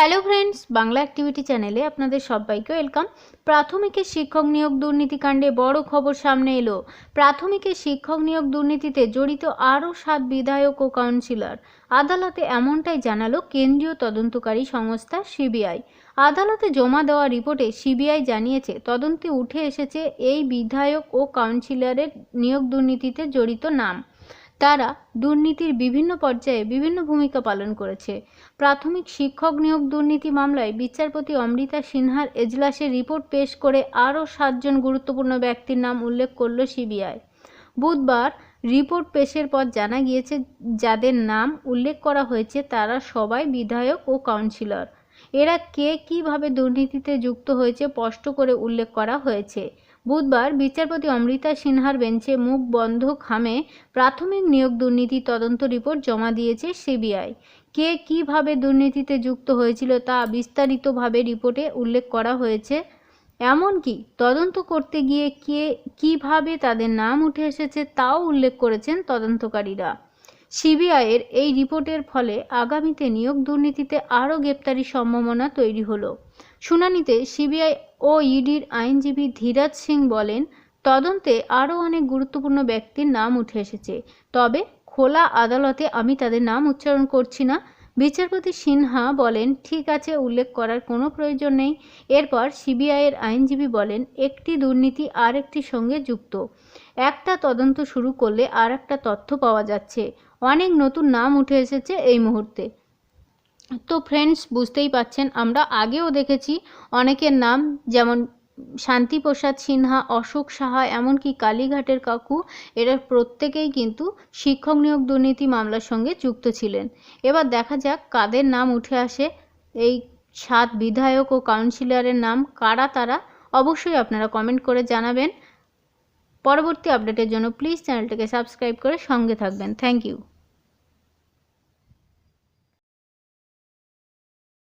Hello friends Bangla activity চ্যানেলে আপনাদের সবাইকে ওয়েলকাম প্রাথমিকের শিক্ষক নিয়োগ দুর্নীতিকাণ্ডে বড় খবর সামনে এলো। প্রাথমিকের শিক্ষক নিয়োগ দুর্নীতিতে জড়িত আরও সাত বিধায়ক ও কাউন্সিলর আদালতে এমনটাই জানালো কেন্দ্রীয় তদন্তকারী সংস্থা সিবিআই। আদালতে জমা দেওয়া রিপোর্টে সিবিআই জানিয়েছে, তদন্তে উঠে এসেছে এই বিধায়ক ও কাউন্সিলরের নিয়োগ দুর্নীতিতে জড়িত নাম। তারা দুর্নীতির বিভিন্ন পর্যায়ে বিভিন্ন ভূমিকা পালন করেছে। প্রাথমিক শিক্ষক নিয়োগ দুর্নীতি মামলায় বিচারপতি অমৃতা সিনহার এজলাসে রিপোর্ট পেশ করে আরও সাতজন গুরুত্বপূর্ণ ব্যক্তির নাম উল্লেখ করল সিবিআই। বুধবার রিপোর্ট পেশের পর জানা গিয়েছে যাদের নাম উল্লেখ করা হয়েছে তারা সবাই বিধায়ক ও কাউন্সিলর। এরা কে, কীভাবে দুর্নীতিতে যুক্ত হয়েছে স্পষ্ট করে উল্লেখ করা হয়েছে। বুধবার বিচারপতি অমৃতা সিনহার বেঞ্চে মুখ বন্ধ খামে প্রাথমিক নিয়োগ দুর্নীতি তদন্ত রিপোর্ট জমা দিয়েছে সিবিআই। কে কীভাবে দুর্নীতিতে যুক্ত হয়েছিল তা বিস্তারিতভাবে রিপোর্টে উল্লেখ করা হয়েছে। এমনকি তদন্ত করতে গিয়ে কে কীভাবে তাদের নাম উঠে এসেছে তাও উল্লেখ করেছেন তদন্তকারীরা। সিবিআইয়ের এই রিপোর্টের ফলে আগামীতে নিয়োগ দুর্নীতিতে আরও গ্রেপ্তারির সম্ভাবনা তৈরি হলো। শুনানিতে সিবিআই ও ইডির আইনজীবী ধীরাজ সিং বলেন, তদন্তে আরও অনেক গুরুত্বপূর্ণ ব্যক্তির নাম উঠে এসেছে। তবে খোলা আদালতে আমি তাদের নাম উচ্চারণ করছি না। বিচারপতি সিনহা বলেন, ঠিক আছে, উল্লেখ করার কোনো প্রয়োজন নেই। এরপর সিবিআইয়ের আইনজীবী বলেন, একটি দুর্নীতি আর একটির সঙ্গে যুক্ত। একটা তদন্ত শুরু করলে আর একটা তথ্য পাওয়া যাচ্ছে। অনেক নতুন নাম উঠে এসেছে এই মুহূর্তে। তো ফ্রেন্ডস বুঝতেই পাচ্ছেন, আমরা আগেও দেখেছি অনেকের নাম, যেমন শান্তিপ্রসাদ সিনহা, অশোক সাহা, এমনকি কালীঘাটের কাকু, এরা প্রত্যেকেই কিন্তু শিক্ষক নিয়োগ দুর্নীতি মামলার সঙ্গে যুক্ত ছিলেন। এবার দেখা যাক কাদের নাম উঠে আসে। এই সাত বিধায়ক ও কাউন্সিলরের নাম কারা তারা, অবশ্যই আপনারা কমেন্ট করে জানাবেন। পরবর্তী আপডেটের জন্য প্লিজ চ্যানেলটিকে সাবস্ক্রাইব করে সঙ্গে থাকবেন। Thank you